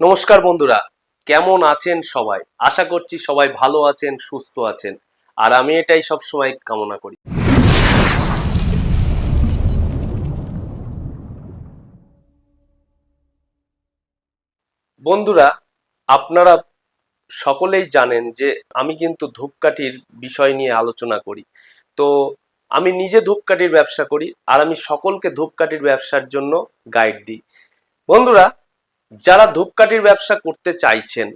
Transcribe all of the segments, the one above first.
নমস্কার বন্ধুরা, কেমন আছেন সবাই? আশা করছি সবাই ভালো আছেন, সুস্থ আছেন, আর আমি এটাই সব সময় কামনা করি। বন্ধুরা, আপনারা সকলেই জানেন যে আমি কিন্তু ধূপকাঠির বিষয় নিয়ে আলোচনা করি। তো আমি নিজে ধূপকাঠির ব্যবসা করি, আর আমি সকলকে ধূপকাঠির ব্যবসার জন্য গাইড দিই। বন্ধুরা যারা ধূপকাঠির ব্যবসা করতে চাইছেন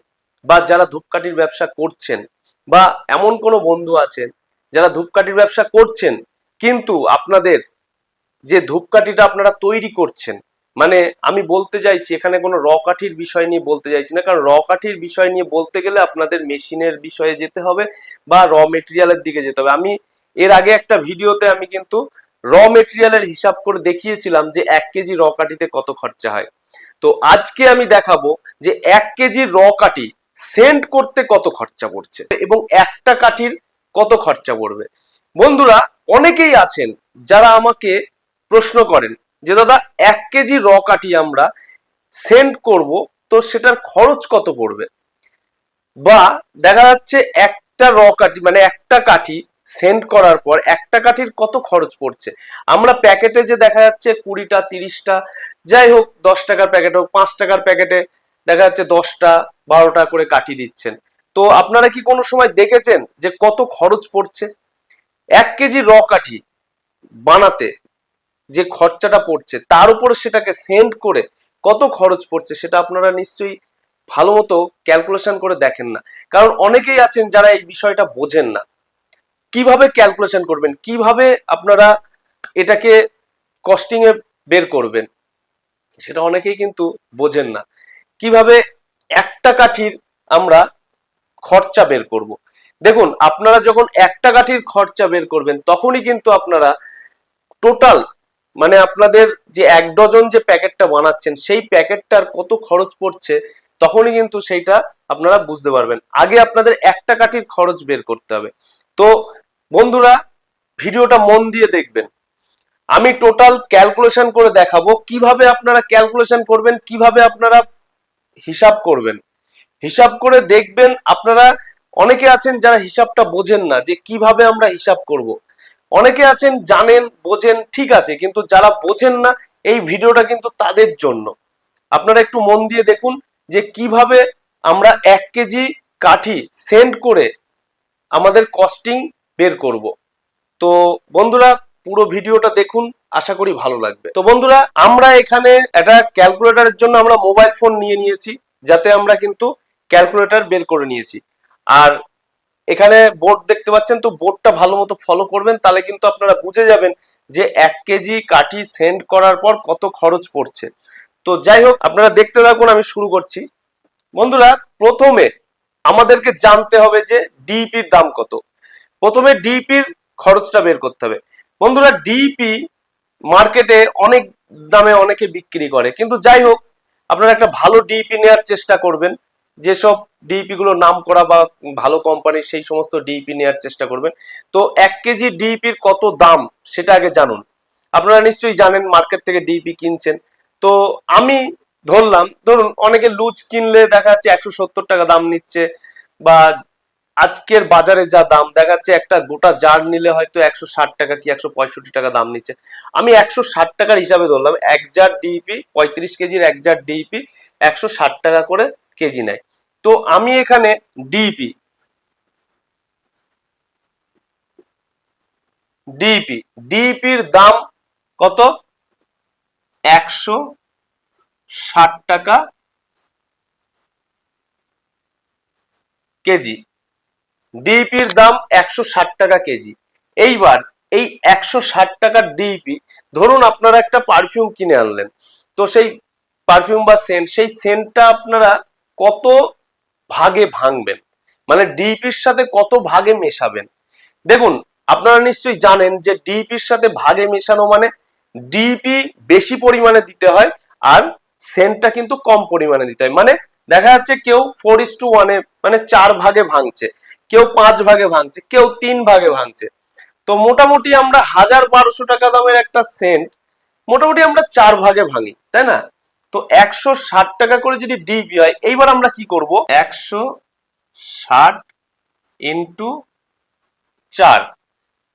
বা যারা ধূপকাঠির ব্যবসা করছেন বা এমন কোনো বন্ধু আছেন যারা ধূপকাঠির ব্যবসা করছেন, কিন্তু আপনাদের যে ধূপকাঠিটা আপনারা তৈরি করছেন মানে আমি বলতে চাইছি এখানে কোনো র কাঠির বিষয় নিয়ে বলতে চাইছি না, কারণ র কাঠির বিষয় নিয়ে বলতে গেলে আপনাদের মেশিনের বিষয়ে যেতে হবে বা র মেটেরিয়ালের দিকে যেতে হবে। আমি এর আগে একটা ভিডিওতে আমি কিন্তু র মেটেরিয়ালের হিসাব করে দেখিয়েছিলাম যে এক কেজি র কাঠিতে কত খরচা হয়। তো আজকে আমি দেখাবো যে এক কেজি র কাঠি সেন্ট করতে কত খরচা পড়ছে এবং একটা কাঠির কত খরচা পড়বে। বন্ধুরা, অনেকেই আছেন যারা আমাকে প্রশ্ন করেন যে, দাদা, এক কেজি র কাঠি আমরা সেন্ট করব, তো সেটার খরচ কত পড়বে? বা দেখা যাচ্ছে একটা র কাঠি মানে একটা কাঠি সেন্ড করার পর একটা কাঠির কত খরচ পড়ছে? আমরা প্যাকেটে যে দেখা যাচ্ছে কুড়িটা, তিরিশটা যাই হোক, দশ টাকার প্যাকেট হোক, পাঁচ টাকার প্যাকেটে দেখা যাচ্ছে দশটা বারোটা করে কাঠি দিচ্ছেন। তো আপনারা কি কোনো সময় দেখেছেন যে কত খরচ পড়ছে? এক কেজি র কাঠি বানাতে যে খরচাটা পড়ছে, তার উপরে সেটাকে সেন্ড করে কত খরচ পড়ছে সেটা আপনারা নিশ্চয়ই ভালো মতো ক্যালকুলেশন করে দেখেন না। কারণ অনেকেই আছেন যারা এই বিষয়টা বোঝেন না। কীভাবে ক্যালকুলেশন করবেন? কীভাবে আপনারা এটাকে কস্টিং এ বের করবেন? সেটা অনেকেই কিন্তু বোঝেন না। কীভাবে একটা কাঠির আমরা খরচা বের করব? দেখুন, আপনারা যখন একটা কাঠির খরচা বের করবেন, তখনই কিন্তু আপনারা টোটাল মানে আপনাদের যে এক ডজন যে প্যাকেটটা বানাচ্ছেন, সেই প্যাকেটটার কত খরচ পড়ছে, তখনই কিন্তু সেইটা আপনারা বুঝতে পারবেন। আগে আপনাদের একটা কাঠির খরচ বের করতে হবে। তো বন্ধুরা, ভিডিওটা মন দিয়ে দেখবেন। আমি টোটাল ক্যালকুলেশন করে দেখাবো কীভাবে আপনারা ক্যালকুলেশন করবেন, কীভাবে আপনারা হিসাব করবেন। হিসাব করে দেখবেন আপনারা, অনেকে আছেন যারা হিসাবটা বোঝেন না যে কীভাবে আমরা হিসাব করব। অনেকে আছেন জানেন, বোঝেন, ঠিক আছে, কিন্তু যারা বোঝেন না, এই ভিডিওটা কিন্তু তাদের জন্য। আপনারা একটু মন দিয়ে দেখুন যে কীভাবে আমরা এক কেজি কাঠি সেন্ড করে আমাদের কস্টিং বের করব। তো বন্ধুরা পুরো ভিডিওটা দেখুন, আশা করি ভালো লাগবে। তো বন্ধুরা, আমরা এখানে একটা ক্যালকুলেটরের জন্য আমরা মোবাইল ফোন নিয়ে নিয়েছি, যাতে আমরা কিন্তু ক্যালকুলেটর বের করে নিয়েছি। আর এখানে বোর্ড দেখতে পাচ্ছেন তো বোর্ডটা ভালো মতো ফলো করবেন, তাহলে কিন্তু আপনারা বুঝে যাবেন যে এক কেজি কাঠি সেন্ড করার পর কত খরচ পড়ছে। তো যাই হোক, আপনারা দেখতে থাকুন, আমি শুরু করছি। বন্ধুরা, প্রথমে আমাদেরকে জানতে হবে যে ডিপির দাম কত। প্রথমে ডিপির খরচটা বের করতে হবে। বন্ধুরা ডিপি মার্কেটে অনেক দামে অনেকে বিক্রি করে। কিন্তু যাই হোক, আপনারা একটা ভালো ডিপি নেওয়ার চেষ্টা করবেন। যেসব ডিপি গুলো নাম করা বা ভালো কোম্পানির সেই সমস্ত ডিপি নেওয়ার চেষ্টা করবেন। তো এক কেজি ডিপির কত দাম সেটা আগে জানুন। আপনারা নিশ্চয়ই জানেন মার্কেট থেকে ডিপি কিনছেন। তো আমি ধরলাম, ধরুন অনেকে লুজ কিনলে দেখা যাচ্ছে একশো সত্তর টাকা দাম নিচ্ছে বা আজকের বাজারে যা দাম দেখাচ্ছে, একটা গোটা জার নিলে হয়তো একশো ষাট টাকা কি একশো পঁয়ষট্টি টাকা দাম নিচ্ছে। আমি একশো ষাট টাকার হিসাবে ধরলাম, এক জার ডিপি পঁয়ত্রিশ কেজির এক জার ডিপি একশো ষাট টাকা করে কেজি নেয়। তো আমি এখানে ডিপি ডিপি ডিপির দাম কত? একশো ষাট টাকা কেজি। ডিপির দাম একশো ষাট টাকা কেজি। এইবার এই একশো ষাট টাকার ডিপি ধরুন আপনারা একটা পারফিউম কিনে আনলেন। তো সেই পারফিউম বা সেন্ট সেই সেন্টটা আপনারা কত ভাগে ভাঙবেন? মানে ডিপির সাথে কত ভাগে মেশাবেন? দেখুন, আপনারা নিশ্চয়ই জানেন যে ডিপির সাথে ভাগে মেশানো মানে ডিপি বেশি পরিমাণে দিতে হয় আর সেন্টটা কিন্তু কম পরিমাণে দিতে হয়। মানে দেখা যাচ্ছে কেউ ফোর ইস টু ওয়ানে মানে চার ভাগে ভাঙছে। কেউ পাঁচ ভাগে ভাঙছে, কেউ তিন ভাগে ভাঙছে। তো মোটামুটি আমরা হাজার বারোশো টাকা দামের একটা সেন্ট মোটামুটি আমরা চার ভাগে ভাঙি, তাই না? তো একশো ষাট টাকা করে যদি ডিপি হয়, এইবার আমরা কি করব? একশো ষাট ইন্টু চার।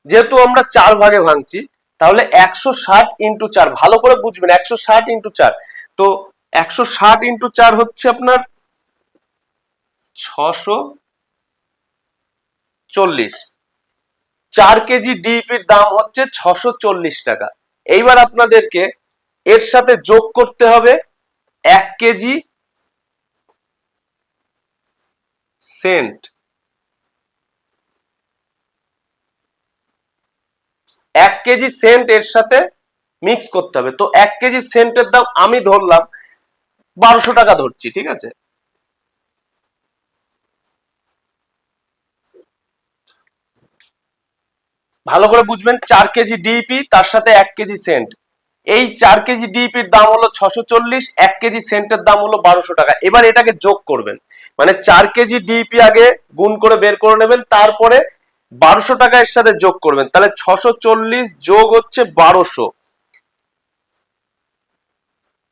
যেহেতু আমরা চার ভাগে ভাঙছি, তাহলে একশো ষাট ইন্টু চার, ভালো করে বুঝবেন, একশো ষাট ইন্টু চার। তো একশো ষাট ইন্টু চার হচ্ছে আপনার ছশো চল্লিশ। চার কেজি ডিপির দাম হচ্ছে ছশো চল্লিশ টাকা। এইবার আপনাদেরকে এর সাথে যোগ করতে হবে এক কেজি সেন্ট। এক কেজি সেন্ট এর সাথে মিক্স করতে হবে। তো এক কেজি সেন্টের দাম আমি ধরলাম বারোশো টাকা ধরছি, ঠিক আছে? ভালো করে বুঝবেন, চার কেজি ডিপি তার সাথে এক কেজি সেন্ট এই চার কেজি ডিপির দাম হলো ছশো চল্লিশ, এক কেজি সেন্টের দাম হলো বারোশো টাকা। এবার এটাকে যোগ করবেন। মানে চার কেজি ডিপি আগে গুণ করে বের করে নেবেন, তারপরে বারোশো টাকা এর সাথে যোগ করবেন। তাহলে ছশো চল্লিশ যোগ হচ্ছে বারোশো।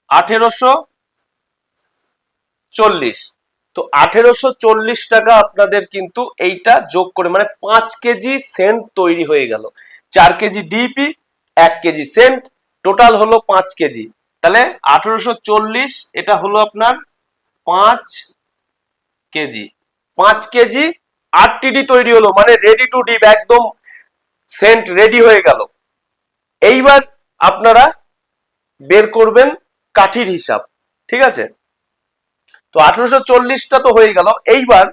আঠেরোশো চল্লিশ। তো আঠেরোশো চল্লিশ টাকা আপনাদের কিন্তু এইটা যোগ করে মানে পাঁচ কেজি সেন্ট তৈরি হয়ে গেল। চার কেজি ডিপি, এক কেজি সেন্ট, টোটাল হলো পাঁচ কেজি। তাহলে আঠেরোশো চল্লিশ, এটা হলো আপনার পাঁচ কেজি। পাঁচ কেজি আটটিডি তৈরি হলো মানে রেডি টু ডিপ একদম সেন্ট রেডি হয়ে গেল। এইবার আপনারা বের করবেন কাঠির হিসাব, ঠিক আছে? তো আঠারোশো চল্লিশটা তো হয়ে গেল। এইবার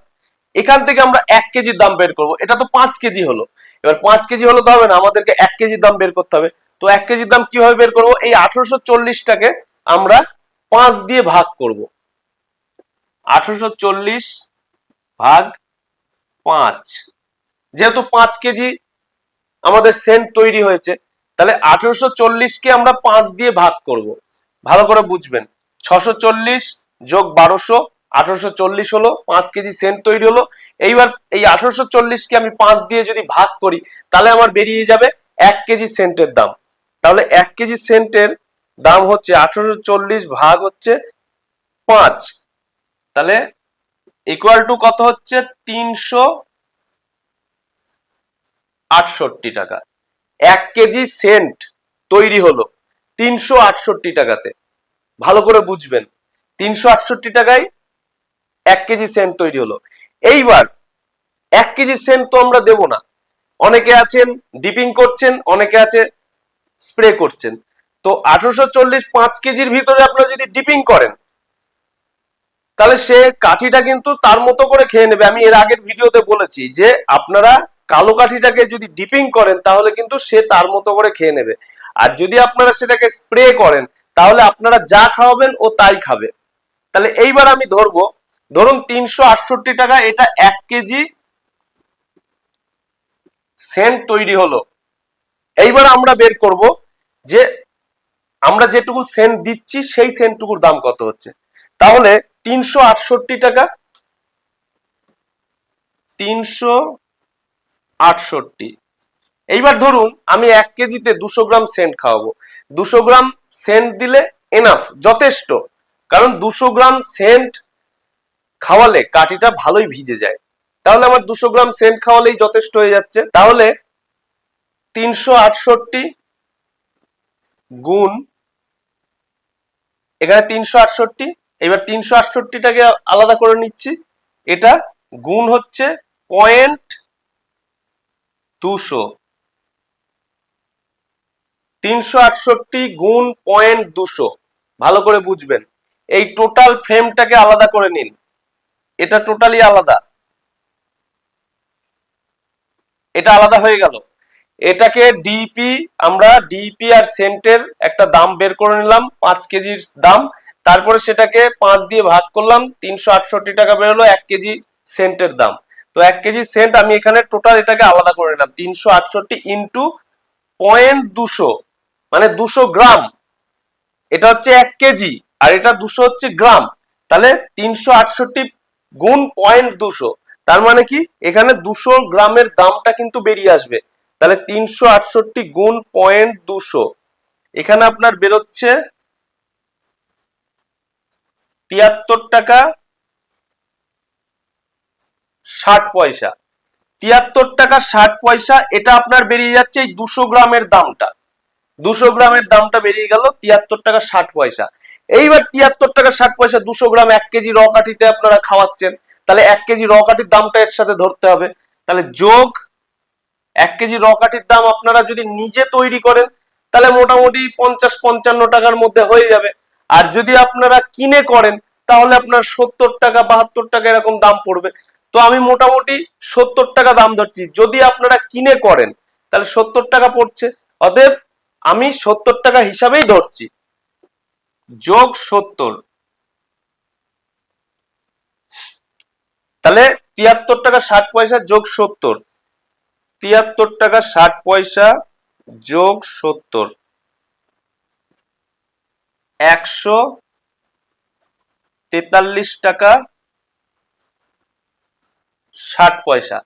এখান থেকে আমরা এক কেজির দাম বের করব। এটা তো পাঁচ কেজি হলো। এবার পাঁচ কেজি হলো তো হবে না, আমাদেরকে এক কেজির দাম বের করতে হবে। তো এক কেজির দাম কীভাবে বের করব? এই আঠারোশো চল্লিশটাকে আমরা পাঁচ দিয়ে ভাগ করব। আঠারোশো চল্লিশ ভাগ পাঁচ। যেহেতু পাঁচ কেজি আমাদের সেন্ট তৈরি হয়েছে, তাহলে আঠারোশো চল্লিশকে আমরা পাঁচ দিয়ে ভাগ করব। ভালো করে বুঝবেন। ছশো চল্লিশ যোগ বারোশো, আঠারোশো চল্লিশ হলো, পাঁচ কেজি সেন্ট তৈরি হলো। এইবার এই আঠারোশো চল্লিশকে আমি পাঁচ দিয়ে যদি ভাগ করি, তাহলে আমার বেরিয়ে যাবে এক কেজি সেন্টের দাম। তাহলে এক কেজি সেন্টের দাম হচ্ছে আঠারোশো চল্লিশ ভাগ হচ্ছে পাঁচ। তাহলে ইকুয়াল টু কত হচ্ছে? তিনশো আটষট্টি টাকা। এক কেজি সেন্ট তৈরি হলো তিনশো আটষট্টি টাকাতে। ভালো করে বুঝবেন। তিনশো আটষট্টি টাকায় এক কেজি সেন্ট তৈরি হলো। এইবার এক কেজি সেন্ট তো আমরা দেব না। অনেকে আছেন, ডিপিং করছেন, অনেকে আছে স্প্রে করছেন। তো আঠারোশো চল্লিশ পাঁচ কেজির ভিতরে আপনারা যদি ডিপিং করেন, তাহলে সে কাঠিটা কিন্তু তার মতো করে খেয়ে নেবে। আমি এর আগের ভিডিওতে বলেছি যে আপনারা কালো কাঠিটাকে যদি ডিপিং করেন, তাহলে কিন্তু সে তার মতো করে খেয়ে নেবে। আর যদি আপনারা সেটাকে স্প্রে করেন, তাহলে আপনারা যা খাওয়াবেন ও তাই খাবে। তাহলে এইবার আমি ধরবো, ধরুন তিনশো আটষট্টি টাকা, এটা এক কেজি সেন্ট তৈরি হলো। এইবার আমরা বের করব যে আমরা যেটুকু সেন্ট দিচ্ছি, সেই সেন্টটুকুর দাম কত হচ্ছে। তাহলে তিনশো আটষট্টি টাকা, তিনশো আটষট্টি। এইবার ধরুন আমি এক কেজিতে দুশো গ্রাম সেন্ট খাওয়াবো। দুশো গ্রাম সেন্ট দিলে এনাফ যথেষ্ট। কারণ দুশো গ্রাম সেন্ট খাওয়ালে কাঠিটা ভালোই ভিজে যায়। তাহলে আমার দুশো গ্রাম সেন্ট খাওয়ালেই যথেষ্ট হয়ে যাচ্ছে। তাহলে তিনশো আটষট্টি গুণ, এখানে তিনশো আটষট্টি, এবার তিনশো আটষট্টিটাকে আলাদা করে নিচ্ছি। এটা গুণ হচ্ছে পয়েন্ট দুশো। তিনশো আটষট্টি গুণ পয়েন্ট দুশো। ভালো করে বুঝবেন। এই টোটাল ফ্রেমটাকে আলাদা করে নিন। এটা টোটালি আলাদা। এটা আলাদা হয়ে গেল। এটাকে ডিপি আমরা ডিপি আর সেন্টের একটা দাম বের করে নিলাম, পাঁচ কেজির দাম। তারপরে সেটাকে পাঁচ দিয়ে ভাগ করলাম, তিনশো আটষট্টি টাকা বেরোলো, এক কেজি সেন্টের দাম। তো এক কেজি সেন্ট আমি এখানে টোটাল এটাকে আলাদা করে নিলাম, তিনশো আটষট্টি ইন্টু পয়েন্ট দুশো মানে দুশো গ্রাম। এটা হচ্ছে এক কেজি। আর এটা দুশো হচ্ছে গ্রাম, তাহলে তিনশো আটষট্টি গুণ পয়েন্ট দুশো। তার মানে কি? এখানে দুশো গ্রামের দামটা কিন্তু বেরিয়ে আসবে। তাহলে তিনশো আটষট্টি গুণ পয়েন্ট দুশো। এখানে আপনার বেরোচ্ছে তিয়াত্তর টাকা ষাট পয়সা। তিয়াত্তর টাকা ষাট পয়সা, এটা আপনার বেরিয়ে যাচ্ছে এই দুশো গ্রামের দামটা। দুশো গ্রামের দামটা বেরিয়ে গেল তিয়াত্তর টাকা ষাট পয়সা। এইবার তিয়াত্তর টাকা ষাট পয়সা, দুশো গ্রাম এক কেজি র কাঠিতে আপনারা খাওয়াচ্ছেন। তাহলে এক কেজি র কাঠির দামটা এর সাথে ধরতে হবে। তাহলে যোগ এক কেজি র কাঠির দাম আপনারা যদি নিজে তৈরি করেন, তাহলে মোটামুটি পঞ্চাশ পঞ্চান্ন টাকার মধ্যে হয়ে যাবে। আর যদি আপনারা কিনে করেন, তাহলে আপনার সত্তর টাকা, বাহাত্তর টাকা এরকম দাম পড়বে। তো আমি মোটামুটি সত্তর টাকা দাম ধরছি। যদি আপনারা কিনে করেন, তাহলে সত্তর টাকা পড়ছে। অতএব আমি সত্তর টাকা হিসাবেই ধরছি। যোগ সত্তর। তাহলে তিয়াত্তর টাকা ষাট পয়সা যোগ সত্তর। তিয়াত্তর টাকা ষাট পয়সা যোগ সত্তর। একশো তেতাল্লিশ টাকা ষাট পয়সা।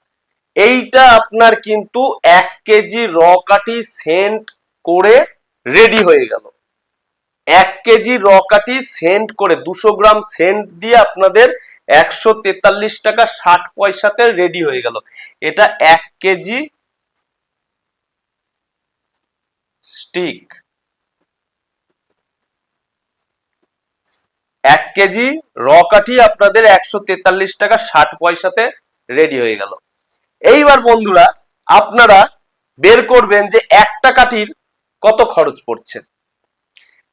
এইটা আপনার কিন্তু এক কেজি র কাঠি সেন্ট করে রেডি হয়ে গেল। এক কেজি র কাঠি সেন্ট করে দুশো গ্রাম সেন্ট দিয়ে আপনাদের একশো তেতাল্লিশ টাকা ষাট পয়সাতে রেডি হয়ে গেল। এটা এক কেজি স্টিক এক কেজি র কাঠি আপনাদের একশো তেতাল্লিশ টাকা ষাট পয়সাতে রেডি হয়ে গেল। এইবার বন্ধুরা, আপনারা বের করবেন যে একটা কাঠির কত খরচ পড়ছে।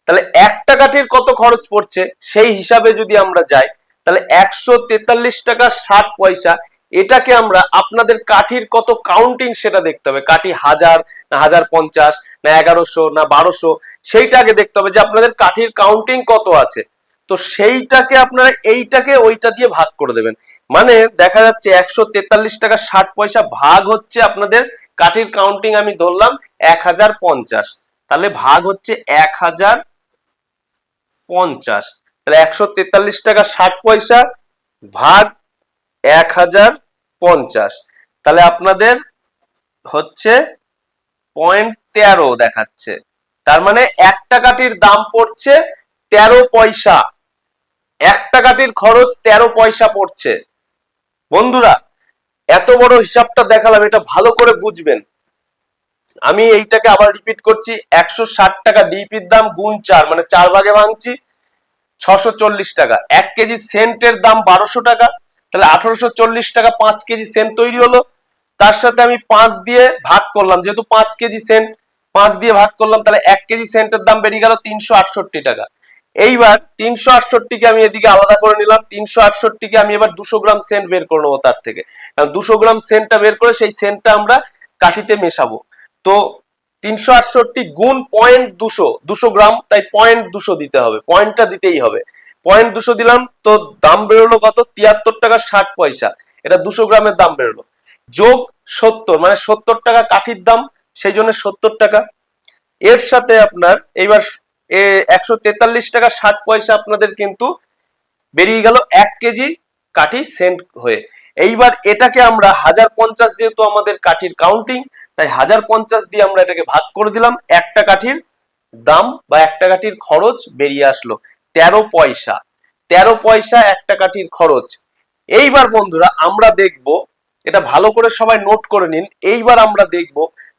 তাহলে একটা কাঠির কত খরচ পড়ছে? সেই হিসাবে যদি আমরা যাই, তাহলে একশো তেতাল্লিশ টাকা ষাট পয়সা, এটাকে আমরা আপনাদের কাঠির কত কাউন্টিং সেটা দেখতে হবে। কাঠি হাজার, না হাজার পঞ্চাশ, না এগারোশো, না বারোশো, সেইটাকে দেখতে হবে যে আপনাদের কাঠির কাউন্টিং কত আছে। তো সেইটাকে আপনারা এইটাকে ওইটা দিয়ে ভাগ করে দেবেন। মানে দেখা যাচ্ছে একশো তেতাল্লিশ টাকা ষাট পয়সা ভাগ হচ্ছে আপনাদের কাঠির কাউন্টিং আমি ধরলাম এক হাজার পঞ্চাশ। তাহলে ভাগ হচ্ছে এক হাজার পঞ্চাশ। তাহলে একশো তেতাল্লিশ টাকা ষাট পয়সা ভাগ এক হাজার পঞ্চাশ। তাহলে আপনাদের হচ্ছে পয়েন্ট তেরো দেখাচ্ছে। তার মানে একটা কাঠির দাম পড়ছে তেরো পয়সা। একটা কাঠির খরচ তেরো পয়সা পড়ছে। বন্ধুরা, এত বড় হিসাবটা দেখালাম, এটা ভালো করে বুঝবেন। আমি এইটাকে আবার রিপিট করছি, একশো ষাট টাকা ডিপির দাম গুণ চার মানে চার ভাগে ভাঙছি, ছশো চল্লিশ টাকা। এক কেজি সেন্টের দাম বারোশো টাকা, তাহলে আঠারোশো চল্লিশ টাকা পাঁচ কেজি সেন্ট তৈরি হলো। তার সাথে আমি পাঁচ দিয়ে ভাগ করলাম, যেহেতু পাঁচ কেজি সেন্ট, পাঁচ দিয়ে ভাগ করলাম, তাহলে এক কেজি সেন্টের দাম বেরিয়ে গেল তিনশো আটষট্টি টাকা। এইবার তিনশো আটষট্টিকে আমি এদিকে আলাদা করে নিলাম, তিনশো আটষট্টিকে আমি এবার দুশো গ্রাম সেন্ট বের করে নেব তার থেকে। কারণ দুশো গ্রাম সেন্টটা বের করে সেই সেন্টটা আমরা কাঠিতে মেশাবো। তো তিনশো আটষট্টি গুণ পয়েন্ট দুশো দুশো গ্রাম, তাই পয়েন্ট দুশো দিতে হবে পয়েন্টটা দিতেই হবে। পয়েন্ট দুশো দিলাম, তো দাম বেরোলো কত? তিয়াত্তর টাকা ষাট পয়সা। এটা দুশো গ্রামের দাম বেরোলো। যোগ সত্তর মানে সত্তর টাকা কাঠির দাম, সেই জন্য সত্তর টাকা। এর সাথে আপনার, এইবার একশো তেতাল্লিশ টাকা ষাট পয়সা আপনাদের কিন্তু বেরিয়ে গেল এক কেজি কাঠি সেন্ট হয়ে। এইবার এটাকে আমরা হাজার পঞ্চাশ যেহেতু আমাদের কাঠির কাউন্টিং তাই হাজার পঞ্চাশ দিয়ে আমরা এটাকে ভাগ করে দিলাম, একটা কাঠির দাম বা একটা কাঠির খরচ বেরিয়ে আসলো তেরো পয়সা। তেরো পয়সা, একটা কাঠির খরচ। এইবার বন্ধুরা আমরা দেখব, এটা ভালো করে সবাই নোট করে নিন, এইবার আমরা দেখব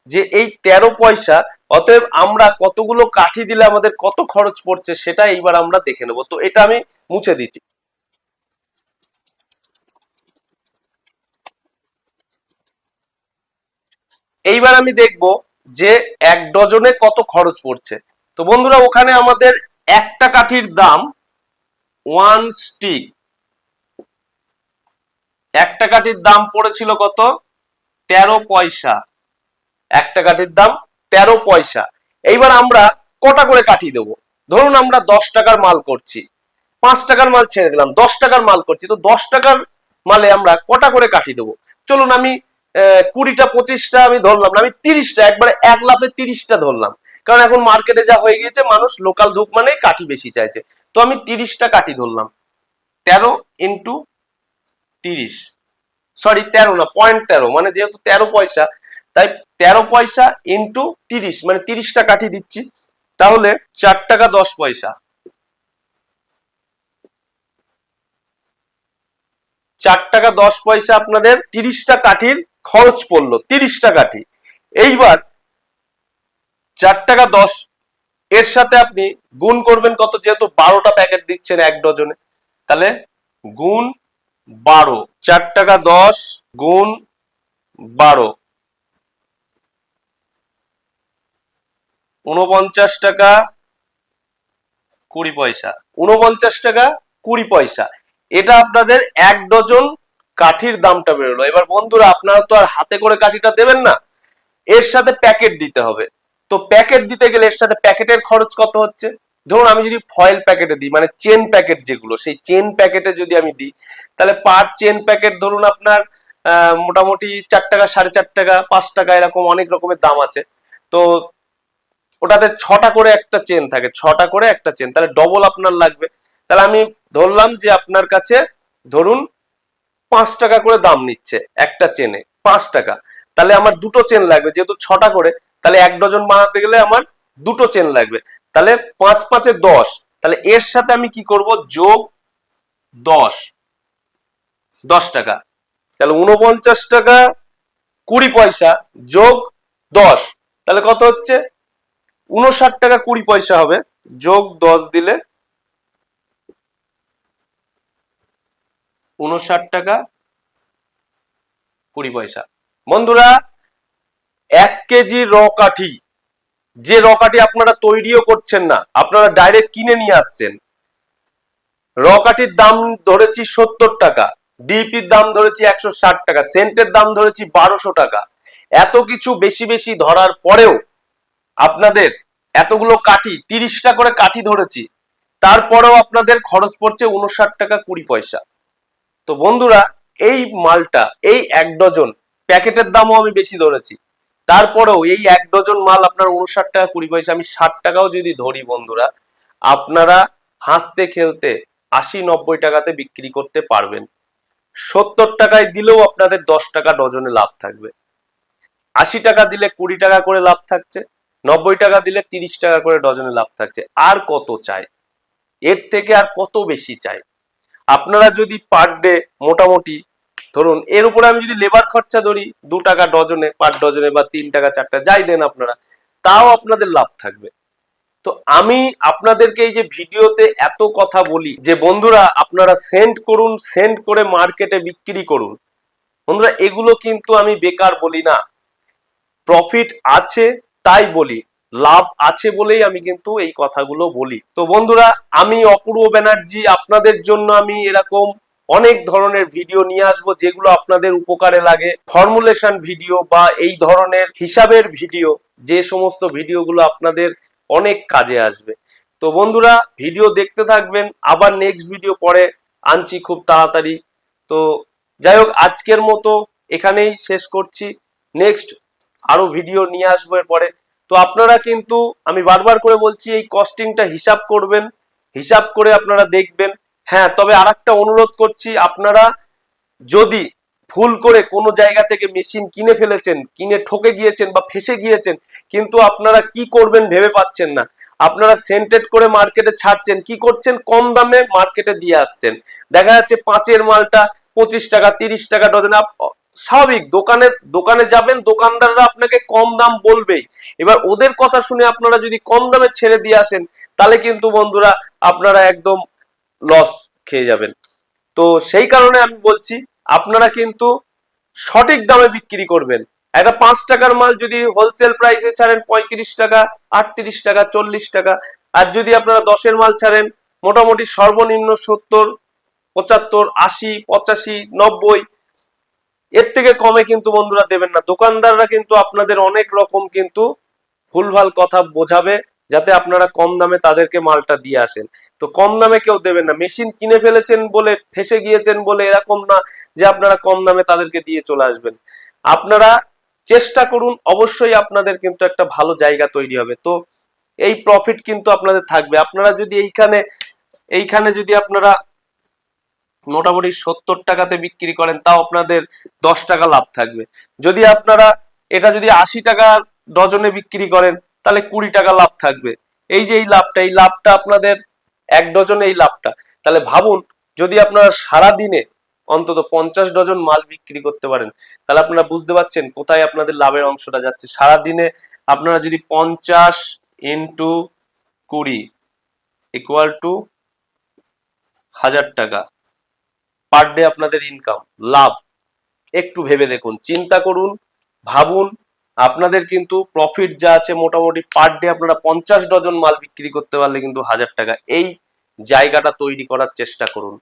যে এই তেরো পয়সা, অতএব আমরা কতগুলো কাঠি দিলে আমাদের কত খরচ পড়ছে সেটা এইবার আমরা দেখে নেব। তো এটা আমি মুছে দিচ্ছি। এইবার আমি দেখব যে এক ডজনে কত খরচ পড়ছে। তো বন্ধুরা, ওখানে আমাদের একটা কাঠির দাম ওয়ান স্টিক একটা কাঠির দাম পড়েছিল কত? তেরো পয়সা। একটা কাঠির দাম তেরো পয়সা। এইবার আমরা কটা করে কাঠি দেব? ধরুন আমরা দশ টাকার মাল করছি। পাঁচ টাকার মাল ছেড়ে দিলাম, দশ টাকার মাল করছি। তো দশ টাকার মালে আমরা কটা করে কাঠি দেবো? চলুন আমি কুড়িটা, পঁচিশটা আমি ধরলাম না, আমি তিরিশটা, একবারে এক লাফে তিরিশটা ধরলাম। কারণ এখন মার্কেটে যা হয়ে গিয়েছে, মানুষ লোকাল ধূপ মানে কাঠি বেশি চাইছে। তো আমি তিরিশটা কাঠি ধরলাম। তেরো ইন্টু তিরিশ। সরি তেরো না পয়েন্ট তেরো মানে যেহেতু তেরো পয়সা, তাই তেরো পয়সা ইন্টু তিরিশ মানে তিরিশটা কাঠি দিচ্ছি। তাহলে চার টাকা দশ পয়সা। চার টাকা দশ পয়সা আপনাদের তিরিশটা কাঠির খরচ পড়ল তিরিশটা কাঠি এইবার চার টাকা দশ, এর সাথে আপনি গুণ করবেন কত? যেহেতু বারোটা প্যাকেট দিচ্ছেন এক ডজনে, তাহলে গুণ বারো। চার টাকা দশ গুণ বারো। উনপঞ্চাশ টাকা কুড়ি পয়সা। উনপঞ্চাশ টাকা কুড়ি পয়সা। এটা আপনাদের এক ডজন কাঠির দামটা বেরোলো। এবার বন্ধুরা, আপনারা তো আর হাতে করে কাঠিটা দেবেন না। এর সাথে প্যাকেট দিতে হবে। তো প্যাকেট দিতে গেলে এর সাথে প্যাকেটের খরচ কত হচ্ছে? ধরুন, আমি যদি ফয়েল প্যাকেটে দিই মানে চেন প্যাকেট যেগুলো, সেই চেন প্যাকেটে যদি আমি দিই, তাহলে পার চেন প্যাকেট ধরুন আপনার মোটামুটি চার টাকা, সাড়ে চার টাকা, পাঁচ টাকা, এরকম অনেক রকমের দাম আছে। তো ওটাতে ছটা করে একটা চেন থাকে, ছটা করে একটা চেন তাহলে ডবল আপনার লাগবে। তাহলে আমি ধরলাম যে আপনার কাছে ধরুন পাঁচ টাকা করে দাম নিচ্ছে একটা চেনে পাঁচ টাকা। তাহলে আমার দুটো চেন লাগবে, যেহেতু ছটা করে, তাহলে এক ডজন বানাতে গেলে আমার দুটো চেন লাগবে। তাহলে পাঁচ পাঁচে দশ, তাহলে এর সাথে আমি কি করব? যোগ দশ। দশ টাকা। তাহলে উনপঞ্চাশ টাকা কুড়ি পয়সা, যোগ দশ। তাহলে কত হচ্ছে? উনষাট টাকা কুড়ি পয়সা হবে। যোগ দশ দিলে উনষাট টাকা, কুড়ি পয়সা। বন্ধুরা, এক কেজি র কাঠি, যে র কাঠি আপনারা তৈরিও করছেন না, আপনারা ডাইরেক্ট কিনে নিয়ে আসছেন। র কাঠির দাম ধরেছি সত্তর টাকা ডিপির দাম ধরেছি একশো ষাট টাকা, সেন্টের দাম ধরেছি বারোশো টাকা। এত কিছু বেশি বেশি ধরার পরেও আপনাদের এতগুলো কাঠি, তিরিশটা করে কাঠি ধরেছি, তারপরেও আপনাদের খরচ পড়ছে উনষাট টাকা কুড়ি পয়সা। তো বন্ধুরা, এই মালটা, এই এক ডজন প্যাকেটের দামও আমি বেশি ধরেছি। তারপরেও এই এক ডজন মাল আপনার উনষাট টাকা কুড়ি পয়সা, আমি ষাট টাকাও যদি ধরি বন্ধুরা, আপনারা হাসতে খেলতে আশি নব্বই টাকাতে বিক্রি করতে পারবেন। সত্তর টাকায় দিলেও আপনাদের দশ টাকা ডজনে লাভ থাকবে। আশি টাকা দিলে কুড়ি টাকা করে লাভ থাকছে, নব্বই টাকা দিলে তিরিশ টাকা করে ডজনে লাভ থাকছে। আর কত চাই? এর থেকে আর কত বেশি চাই? আপনারা যদি পার ডে মোটামুটি, ধরুন, এর উপরে আমি যদি লেবার খরচা ধরি, দু টাকা ডজনে পার ডজনে বা তিন টাকা চারটা যাই দেন আপনারা, তাও আপনাদের লাভ থাকবে। তো আমি আপনাদেরকে এই যে ভিডিওতে এত কথা বলি, যে বন্ধুরা আপনারা সেন্ড করুন সেন্ড করে মার্কেটে বিক্রি করুন। বন্ধুরা, এগুলো কিন্তু আমি বেকার বলি না। প্রফিট আছে, তাই বলি। লাভ আছে বলেই আমি কিন্তু এই কথাগুলো বলি। তো বন্ধুরা, আমি অপূর্ব ব্যানার্জি, আপনাদের জন্য আমি এরকম অনেক ধরনের ভিডিও নিয়ে আসব যেগুলো আপনাদের উপকারে লাগে। ফর্মুলেশন ভিডিও বা এই ধরনের হিসাবের ভিডিও যে সমস্ত ভিডিওগুলো আপনাদের অনেক কাজে আসবে। তো বন্ধুরা ভিডিও দেখতে থাকবেন, আবার নেক্সট ভিডিও পরে আনছি খুব তাড়াতাড়ি। তো যাই হোক, আজকের মতো এখানেই শেষ করছি। নেক্সট আরও ভিডিও নিয়ে আসব এরপরে। তো আপনারা কিন্তু, আমি বারবার করে বলছি, এই কস্টিংটা হিসাব করবেন, হিসাব করে আপনারা দেখবেন। হ্যাঁ তবে আরেকটা অনুরোধ করছি, আপনারা যদি ভুল করে কোনো জায়গা থেকে মেশিন কিনে ফেলেছেন, কিনে ঠকে গিয়েছেন বা ফেসে গিয়েছেন, কিন্তু আপনারা কি করবেন ভেবে পাচ্ছেন না। আপনারা সেন্টেড করে মার্কেটে ছাড়ছেন, কি করছেন? কম দামে মার্কেটে দিয়ে আসছেন। দেখা যাচ্ছে পাঁচের মালটা পঁচিশ টাকা, তিরিশ টাকা ডজন স্বাভাবিক, দোকানে দোকানে যাবেন, দোকানদাররা আপনাকে কম দাম বলবেই। এবার ওদের কথা শুনে আপনারা যদি কম দামে ছেড়ে দিয়ে আসেন, তাহলে কিন্তু বন্ধুরা আপনারা একদম লস খেয়ে যাবেন। তো সেই কারণে আমি বলছি, আপনারা কিন্তু সঠিক দামে বিক্রি করবেন। একটা পাঁচ টাকার মাল যদি হোলসেল প্রাইসে ছাড়েন পঁয়ত্রিশ টাকা, আটত্রিশ টাকা, চল্লিশ টাকা, আর যদি আপনারা দশের মাল ছাড়েন, মোটামুটি সর্বনিম্ন সত্তর, পঁচাত্তর, আশি, পঁচাশি, নব্বই এর থেকে কমে কিন্তু বন্ধুরা দেবেন না। দোকানদাররা কিন্তু আপনাদের অনেক রকম কিন্তু ভুলভাল কথা বোঝাবে, যাতে আপনারা কম দামে তাদেরকে মালটা দিয়ে আসেন। তো কম দামে কেউ দেবেন না। মেশিন কিনে ফেলেছেন বলে, ফেসে গিয়েছেন বলে এরকম না যে আপনারা কম দামে তাদেরকে দিয়ে চলে আসবেন। আপনারা চেষ্টা করুন, অবশ্যই আপনাদের কিন্তু একটা ভালো জায়গা তৈরি হবে। তো এই প্রফিট কিন্তু আপনাদের থাকবে। আপনারা যদি এইখানে এইখানে যদি আপনারা মোটামুটি সত্তর টাকাতে বিক্রি করেন, তাও আপনাদের দশ টাকা লাভ থাকবে। যদি আপনারা এটা যদি আশি টাকা ডজনে বিক্রি করেন, তাহলে কুড়ি টাকা লাভ থাকবে। এই যে এই লাভটা এই লাভটা আপনাদের এক ডজনে এই লাভটা। তাহলে ভাবুন, যদি আপনারা সারা দিনে অন্তত পঞ্চাশ ডজন মাল বিক্রি করতে পারেন, তাহলে আপনারা বুঝতে পারছেন কোথায় আপনাদের লাভের অংশটা যাচ্ছে। সারাদিনে আপনারা যদি পঞ্চাশ ইন্টু কুড়ি ইকুয়াল টু হাজার টাকা। পার ডে আপনাদের ইনকাম লাভ। একটু ভেবে দেখুন, চিন্তা করুন, ভাবুন, আপনাদের কিন্তু প্রফিট যা আছে মোটামুটি পার ডে আপনারা পঞ্চাশ ডজন মাল বিক্রি করতে পারলে কিন্তু হাজার টাকা। এই জায়গাটা তৈরি করার চেষ্টা করুন।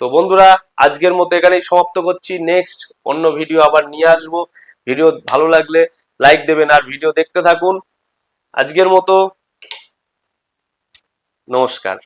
তো বন্ধুরা, আজকের মতো এখানেই সমাপ্ত করছি। নেক্সট অন্য ভিডিও আবার নিয়ে আসব। ভিডিও ভালো লাগলে লাইক দেবেন আর ভিডিও দেখতে থাকুন। আজকের মতো নমস্কার।